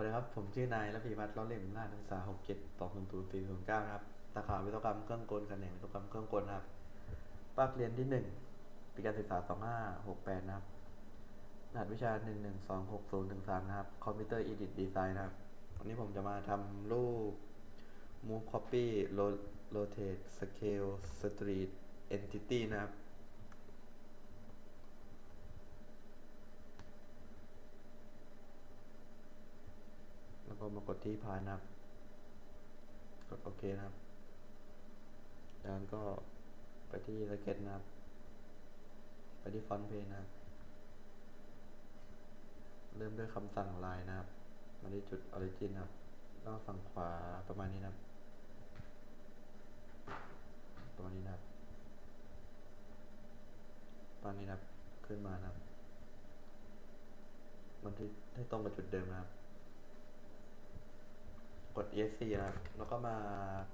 วัสดีครับ ผมชื่อนายระพีพัฒน์ล้อเล่มรหัสนักศึกษาหกเจ็ดสองศูนย์ศูนย์สี่ศูนย์เก้านะครับสาขาวิศวกรรมเครื่องกลแขนงวิศวกรรมเครื่องกลครับภาคเรียนที่หนึ่งปีการศึกษาสองห้าหกแปดนะครับรหัสวิชาหนึ่งหนึ่งสองหกศูนย์ถึงสามนะครับคอมพิวเตอร์อีดิทดีไซน์นะครับวันนี้ผมจะมาทำรูป move copy Ro- rotate scale street entity นะครับ แล้ว ก็มากดที่พานนะครับ กดโอเคนะครับจากนั้นก็ไปที่สเก็ตนะครับ ไปที่ฟอนต์เพจนะครับ เริ่มด้วยคำสั่งลายนะครับ มาที่จุดออริจินนะครับแล้วก็ฝั่งขวาประมาณนี้นะครับ ประมาณนี้นะครับประมาณนี้นะครับ ขึ้นมานะครับ มันที่ให้ตรงกับจุดเดิมนะครับ ESC นะครับ แล้วก็มา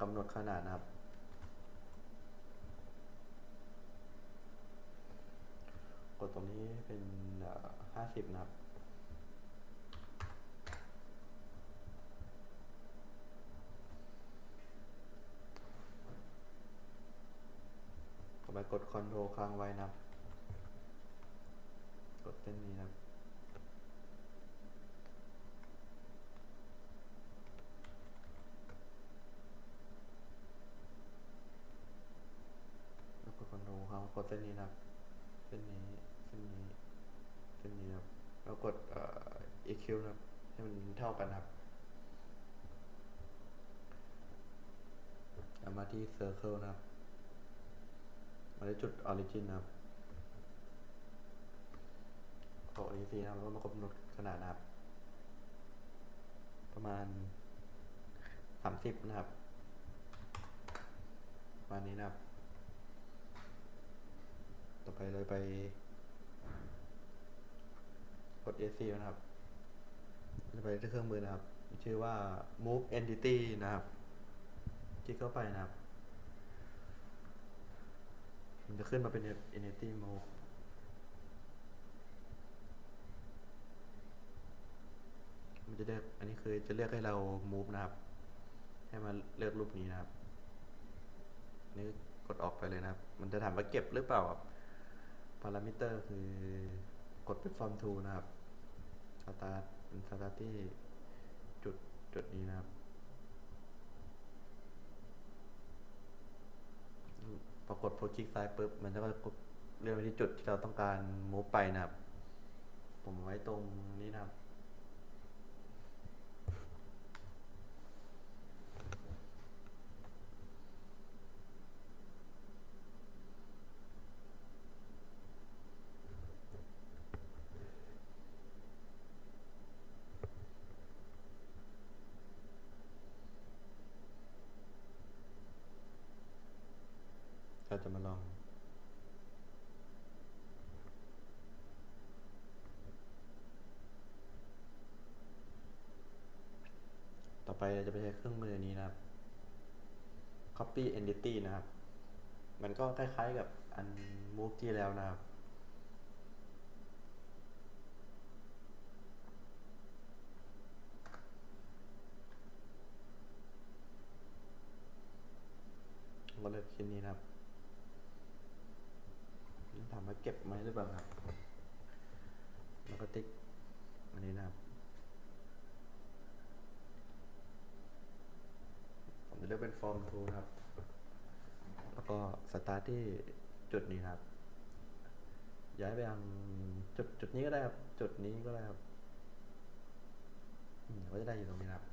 กำหนดขนาดนะครับ กดตรงนี้เป็นห้าสิบนะครับ ต่อไปกด Ctrl ค้างไว้นะครับ กดเส้นนี้นะครับ แล้วกดคอนโทรลครับกดเส้นนี้นะครับ เส้นนี้ เส้นนี้ เส้นนี้นะครับแล้วกดเอ่อ EQ นะครับ ให้มันเท่ากันครับแล้วมาที่ Circle นะครับ มาที่จุด Origin นะครับกด EC นะครับแล้วก็มากำหนดขนาดนะครับ ประมาณ30นะครับ ประมาณนี้นะครับ ต่อไปเลยไปกด AC นะครับจะไปที่เครื่องมือนะครับ ชื่อว่า move entity นะครับ คลิกเข้าไปนะครับ มันจะขึ้นมาเป็น entity move มันจะเลือก อันนี้คือจะเลือกให้เรา move นะครับ ให้มาเลือกรูปนี้นะครับนนี้กดออกไปเลยนะครับ มันจะถามว่าเก็บหรือเปล่าครับ พารามิเตอร์คือกดเป็น form to นะครับสตาร์ทเป็นสตาร์ที่จุดจุดนี้นะครับพอกดโพคลิกซ้ายปุ๊บมันจะก็เลื่อนไปที่จุดที่เราต้องการมูฟไปนะครับ ผมไว้ตรงนี้นะครับ เราจะมาลอง ต่อ ไปเราจะไปใช้เครื่องมือนี้นะครับ copy entity นะครับ มันก็คล้ายๆกับอัน move ที่แล้วนะครับ ก็เลือกชิ้นนี้นะครับถามว่าเก็บไหมหรือเปล่าครับ แล้วก็ติ๊กอันนี้นะครับ ผมจะ เลือกเป็นฟอร์มทูครับ แล้วก็สตาร์ทที่จุดนี้ครับ ย้ายไปยังจุดจุดนี้ก็ได้ครับ จุดนี้ก็ได้ครับอืมก็จะได้อยู่ตรงนี้ครับ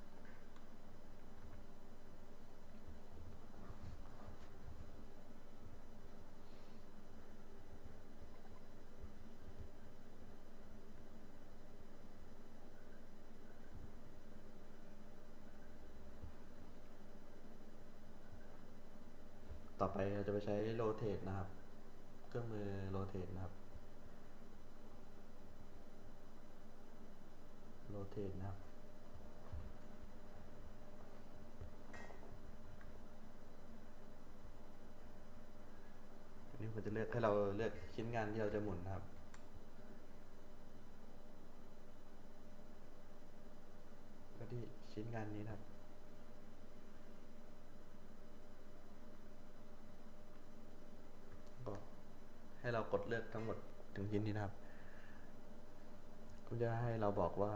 ไปเราจะไปใช้ rotate นะครับ เครื่องมือ rotate นะครับ rotate นะครับอันนี้ผมจะเลือกให้เราเลือกชิ้นงานที่เราจะหมุนนะครับ ก็ที่ชิ้นงานนี้นะครับ ก็ให้ เรากดเลือกทั้งหมดถึงชิ้นนี้นะครับก็จะให้เราบอกว่า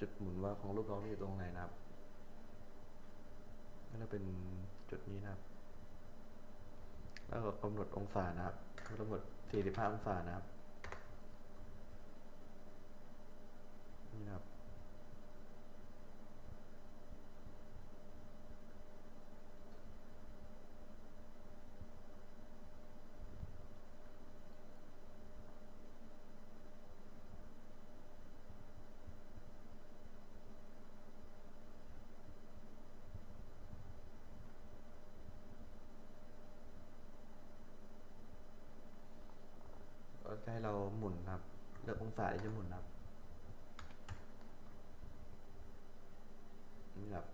จุดหมุนว่าของรูปเราอยู่ตรงไหนนะครับก็จะเป็นจุดนี้นะครับ แล้วก็กำหนดองศานะครับกำหนด45องศานะครับ นี่นะครับ ก็จะให้ เราหมุนนะครับเลือกองศาที่จะหมุนนะครับนี่ครับ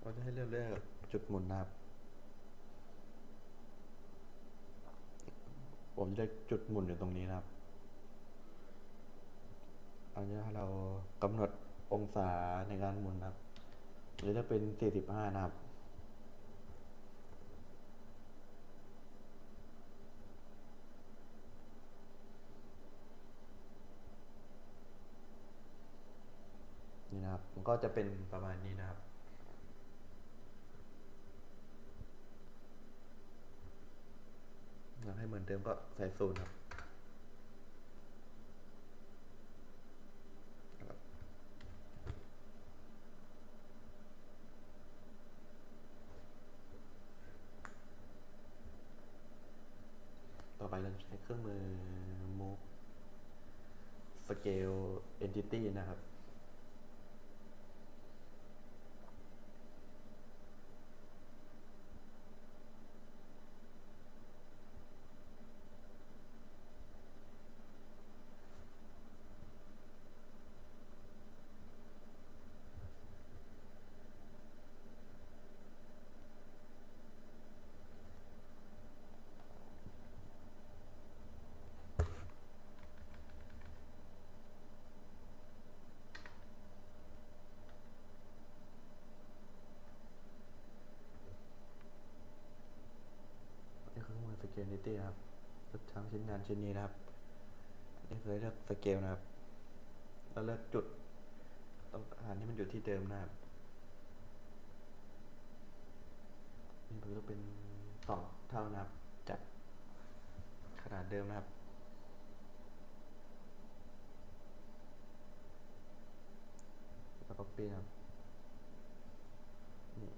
เราจะให้เลือกเลือกจุดหมุนนะครับ ผมจะเลือกจุดหมุนอยู่ตรงนี้นะครับ อันนี้ให้เรากำหนดองศาในการหมุนนะครับหรือจะเป็น 45 นะครับนี่นะครับ มันก็จะเป็นประมาณนี้นะครับ อยากให้เหมือนเดิมก็ใส่ศูนย์ครับครับต่อไปเราจะใช้เครื่องมือ move scale entity นะครับ เครื่องมือสเกลนิตี้นะครับลือกทั้งชิ้นงานชิ้นนี้นะครับนี่คือเลือกสเกลนะครับ แล้วเลือกจุดต้องการที่มันอยู่ที่เดิมนะครับ นี่คือเป็นสองเท่านะครับ จากขนาดเดิมนะครับแล้วก็ปีนะครับนี่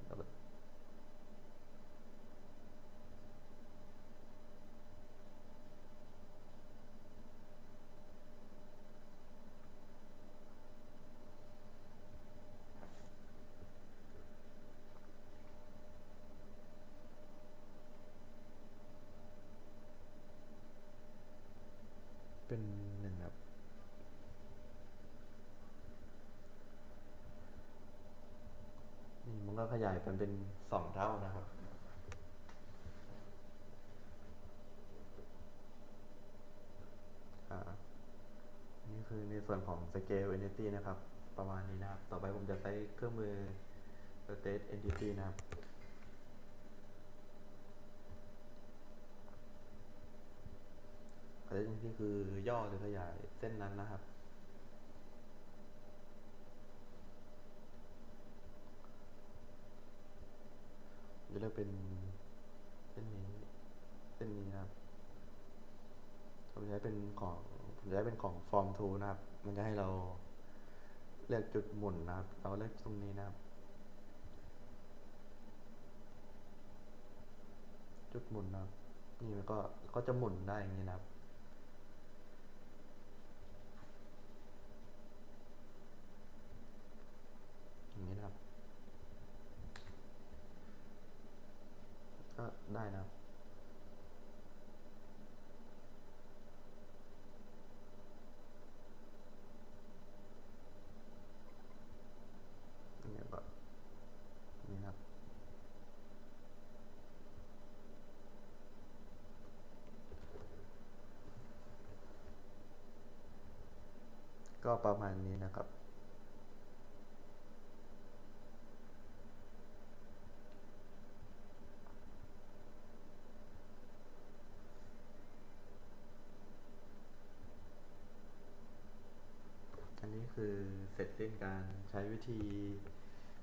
เป็นหนึ่งครับ นี่มันก็ข ยายเป็นเป็นสองเท่านะครับอ่านี่คือในส่วนของ scale entity นะครับ ประมาณนี้นะครับ ต่อไปผมจะใช้เครื่องมือ state entity นะครับ state entity คือย่อหรือขยายเส้นนั้นนะครับ จะเลือกเป็นเส้นนี้เส้นนี้นะครับผมจะใช้เป็นของผมจะใช้เป็นของ form tool นะครับ มันจะให้เราเลือกจุดหมุนนะครับ เราเลือกตรงนี้นะครับ จุดหมุนนะครับ นี่มันก็ก็จะหมุนได้อย่างนี้นะครับอย่างนี้นะครับ ก็ได้นะเนี่ยก็นี่คก็ประมาณนี้นะครับ เสร็จสิ้นการใช้วิธี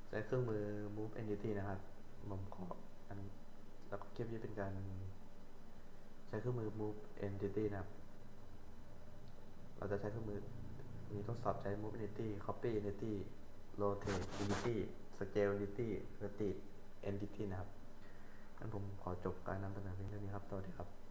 ใช้เครื่องมือ move entity นะครับผมขออันแล้วก็เก็บนี้เป็นการ ใช้เครื่องมือ move entity นะครับ เราจะใช้เครื่องมือมีทดสอบใช้ move entity copy entity rotate entity scale entity rotate entity นะครับงั้นผมขอจบการนำเสนอเพียงเท่านี้ครับสวัสดีครับ